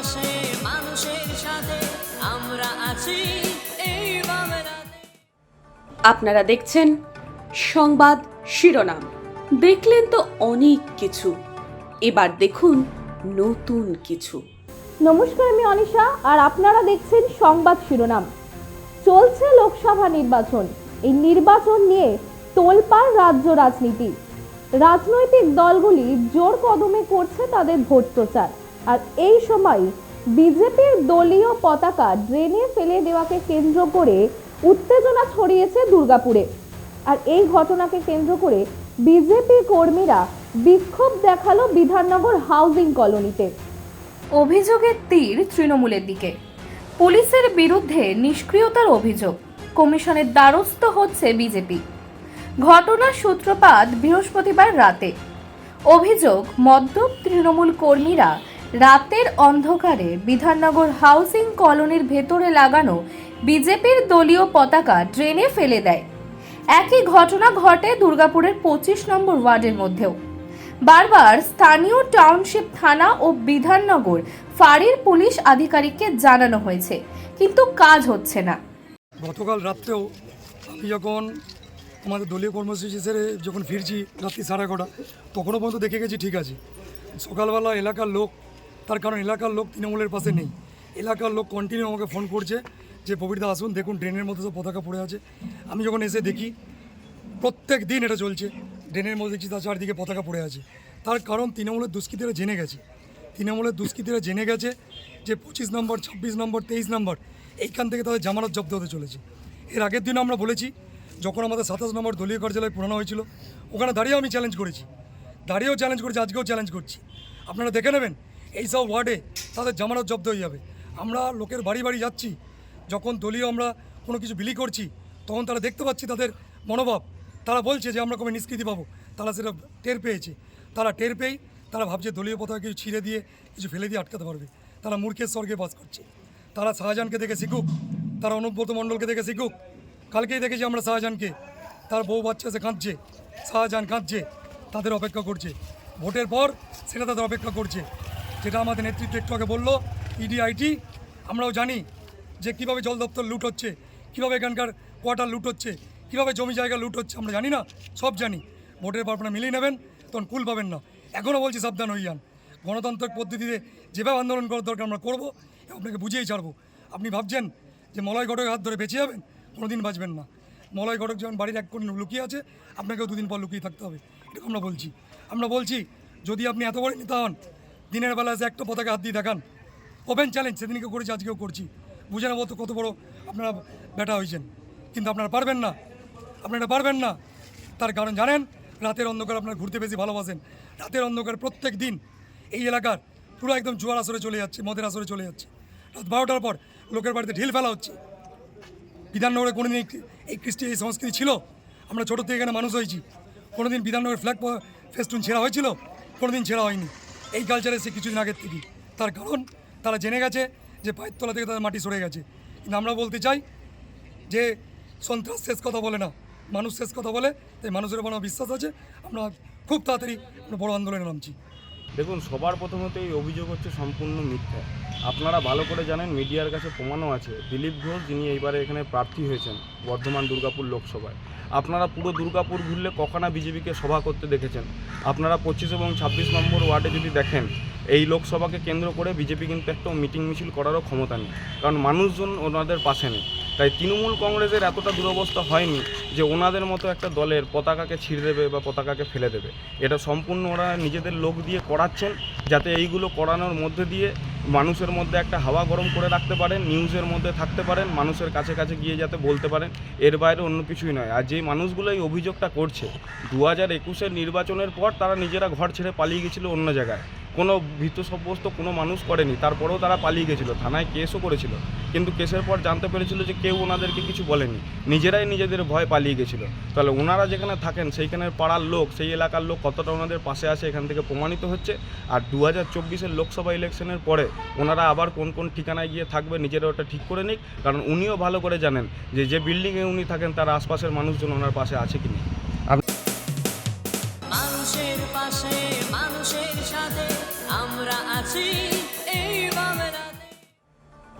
পাশে মানুষের সাথে আমরা আছি। এই আপনারা দেখছেন সংবাদ শিরোনাম। দেখলেন তো অনেক কিছু। এবার দেখুন নতুন কিছু। নমস্কার আমি অনিশা আর আপনারা দেখছেন সংবাদ শিরোনাম। চলছে লোকসভা নির্বাচন। এই নির্বাচন নিয়ে তোলপাড় রাজ্য রাজনীতি। রাজনৈতিক দলগুলি জোর কদমে করছে তাদের ভোট প্রচার। আর এই সময় বিজেপির দলীয় পতাকা ড্রেনে ফেলে দেওয়াকে কেন্দ্র করে উত্তেজনা ছড়িয়েছে দুর্গাপুরে। আর এই ঘটনাকে কেন্দ্র করে বিজেপি কর্মীরা বিক্ষোভ দেখাল বিধাননগর হাউজিং কলোনিতে। অভিযোগের তীর তৃণমূলের দিকে। পুলিশের বিরুদ্ধে নিষ্ক্রিয়তার অভিযোগ। কমিশনের দ্বারস্থ হচ্ছে বিজেপি। ঘটনার সূত্রপাত বৃহস্পতিবার রাতে। অভিযোগ, মদ্যপ তৃণমূল কর্মীরা রাতের অন্ধকারে বিধাননগর হাউসিং কলোনির ভেতরে লাগানো বিজেপির দলীয় পতাকা ড্রেনে ফেলে দেয়। একই ঘটনা ঘটে দুর্গাপুরের পঁচিশ নম্বর ওয়ার্ডের মধ্যেও। বারবার স্থানীয় টাউনশিপ থানা ও বিধাননগর ফাঁড়ির পুলিশ আধিকারিককে জানানো হয়েছে, কিন্তু কাজ হচ্ছে না। গতকাল রাত্রেও আমি যখন আমাদের দলীয় কর্মসূচি সেরে যখন ফিরছি রাত্রি সাড়ে এগারোটা, তখনও পর্যন্ত দেখে গেছি ঠিক আছে। সকালবেলা এলাকার লোক তার কারণ এলাকার লোক তৃণমূলের পাশে নেই। এলাকার লোক কন্টিনিউ আমাকে ফোন করছে যে প্রবীরদা আসুন, দেখুন ড্রেনের মধ্যে সব পতাকা পড়ে আছে। আমি যখন এসে দেখি, প্রত্যেক দিন এটা চলছে। ড্রেনের মধ্যে দেখছি তার চারদিকে পতাকা পড়ে আছে। তার কারণ তৃণমূলের দুষ্কৃতীরা জেনে গেছে। তৃণমূলের দুষ্কৃতীরা জেনে গেছে যে, পঁচিশ নম্বর, ছাব্বিশ নম্বর, তেইশ নম্বর, এইখান থেকে তাদের জামানত জব্দ হতে চলেছে। এর আগের দিন আমরা বলেছি, যখন আমাদের সাতাশ নম্বর দলীয় কার্যালয় পুরানো হয়েছিল, ওখানে দাঁড়িয়েও আমি চ্যালেঞ্জ করেছি। দাঁড়িয়েও চ্যালেঞ্জ করেছি, আজকেও চ্যালেঞ্জ করছি। আপনারা দেখে নেবেন এই সব ওয়ার্ডে তাদের জামানত জব্দ হয়ে যাবে। আমরা লোকের বাড়ি বাড়ি যাচ্ছি। যখন দলীয় আমরা কোনো কিছু বিলি করছি, তখন তারা দেখতে পাচ্ছি তাদের মনোভাব। তারা বলছে যে আমরা কবে নিষ্কৃতি পাবো। তারা সেটা টের পেয়েছে। তারা টের পেয়েই তারা ভাবছে দলীয় পতাকা কিছু ছিঁড়ে দিয়ে, কিছু ফেলে দিয়ে আটকাতে পারবে। তারা মূর্খের স্বর্গে বাস করছে। তারা শাহজাহানকে দেখে শিখুক। তারা অনুব্রত মণ্ডলকে দেখে শিখুক। কালকেই দেখেছি আমরা শাহজাহানকে। তার বউ বাচ্চা সে কাঁদছে। শাহজাহান কাঁদছে। তাদের অপেক্ষা করছে। ভোটের পর সেটা তাদের অপেক্ষা করছে। যেটা আমাদের নেতৃত্ব একটু আগে বলল ইডিআইটি আমরাও জানি যে কীভাবে জল দপ্তর লুট হচ্ছে, কীভাবে এখানকার কোয়ার্টার লুট হচ্ছে, কীভাবে জমি জায়গা লুট হচ্ছে, আমরা জানি না, সব জানি। ভোটের পর আপনারা মিলিয়ে নেবেন, তখন কুল পাবেন না। এখনও বলছি সাবধান হয়ে যান। গণতান্ত্রিক পদ্ধতিতে যেভাবে আন্দোলন করার দরকার আমরা করব, আপনাকে বুঝিয়েই ছাড়বো। আপনি ভাবছেন যে মলয় ঘটকের হাত ধরে বেঁচে যাবেন? কোনো দিন বাঁচবেন না। মলয় ঘটক যখন বাড়ির এক কোণ লুকিয়ে আছে, আপনাকেও দুদিন পর লুকিয়ে থাকতে হবে। এরকম আমরা বলছি। আমরা বলছি, যদি আপনি এত বড় নেতা হন দিনের বেলা এসে একটা পতাকা হাত দিয়ে দেখান। ওপেন চ্যালেঞ্জ সেদিনকে করেছি, আজকেও করছি। বুঝে নেব তো কত বড় আপনারা ব্যাটা হয়েছেন। কিন্তু আপনারা পারবেন না। আপনারা পারবেন না। তার কারণ জানেন, রাতের অন্ধকার আপনারা ঘুরতে বেশি ভালোবাসেন। রাতের অন্ধকার প্রত্যেক দিন এই এলাকার পুরো একদম জোয়ার আসরে চলে যাচ্ছে, মদের আসরে চলে যাচ্ছে। রাত বারোটার পর লোকের বাড়িতে ঢিল ফেলা হচ্ছে। বিধাননগরে কোনোদিন এই কৃষ্টি এই সংস্কৃতি ছিল? আমরা ছোটো থেকে এখানে মানুষ হয়েছি। কোনোদিন বিধাননগরের ফ্ল্যাগ ফেস্টুন ছেঁড়া হয়েছিল? কোনোদিন ছেঁড়া হয়নি। এই কালচারে সে কিছুদিন আগের থেকে তার কারণ, তারা জেনে গেছে যে পায়ের তলা থেকে তাদের মাটি সরে গেছে। কিন্তু আমরা বলতে চাই যে সন্ত্রাস শেষ কথা বলে না। মানুষ শেষ কথা বলে, তাই মানুষের উপর আমার বিশ্বাস আছে। আমরা খুব তাড়াতাড়ি বড় আন্দোলনে নামছি। দেখুন, সবার প্রথমত এই অভিযোগ হচ্ছে সম্পূর্ণ মিথ্যা। আপনারা ভালো করে জানেন, মিডিয়ার কাছে প্রমাণও আছে। দিলীপ ঘোষ, যিনি এইবারে এখানে প্রার্থী হয়েছেন বর্ধমান দুর্গাপুর লোকসভায়। আপনারা পুরো দুর্গাপুর ঘুরলে কখনা বিজেপিকে সভা করতে দেখেছেন। আপনারা পঁচিশ এবং ছাব্বিশ নম্বর ওয়ার্ডে যদি দেখেন, এই লোকসভাকে কেন্দ্র করে বিজেপি কিন্তু একটা মিটিং মিছিল করারও ক্ষমতা নেই, কারণ মানুষজন ওনাদের পাশে নেই। তাই তৃণমূল কংগ্রেসের এতটা দুরবস্থা হয়নি যে ওনাদের মতো একটা দলের পতাকাকে ছিঁড়ে দেবে বা পতাকাকে ফেলে দেবে। এটা সম্পূর্ণ ওরা নিজেদের লোক দিয়ে করাচ্ছেন, যাতে এইগুলো করানোর মধ্যে দিয়ে মানুষের মধ্যে একটা হাওয়া গরম করে রাখতে পারেন, নিউজের মধ্যে থাকতে পারেন, মানুষের কাছে কাছে গিয়ে যাতে বলতে পারেন, এর বাইরে অন্য কিছুই নয়। আর যে মানুষগুলো এই অভিযোগটা করছে, দু হাজার একুশের নির্বাচনের পর তারা নিজেরা ঘর ছেড়ে পালিয়ে গেছিল অন্য জায়গায়। কোনো ভীত সাব্যস্ত কোনো মানুষ করেনি, তারপরেও তারা পালিয়ে গেছিল, থানায় কেসও করেছিল। কিন্তু কেসের পর জানতে পেরেছিল যে কেউ ওনাদেরকে কিছু বলেনি, নিজেরাই নিজেদের ভয় পালিয়ে গেছিল। তাহলে ওনারা যেখানে থাকেন সেইখানের পাড়ার লোক, সেই এলাকার লোক কতটা ওনাদের পাশে আছে এখান থেকে প্রমাণিত হচ্ছে। আর দু হাজার চব্বিশের লোকসভা ইলেকশনের পরে ওনারা আবার কোন কোন ঠিকানায় গিয়ে থাকবে নিজেরা ওটা ঠিক করে নিক, কারণ উনিও ভালো করে জানেন যে যে বিল্ডিংয়ে উনি থাকেন, তার আশপাশের মানুষজন ওনার পাশে আছে কি না মানুষের পাশে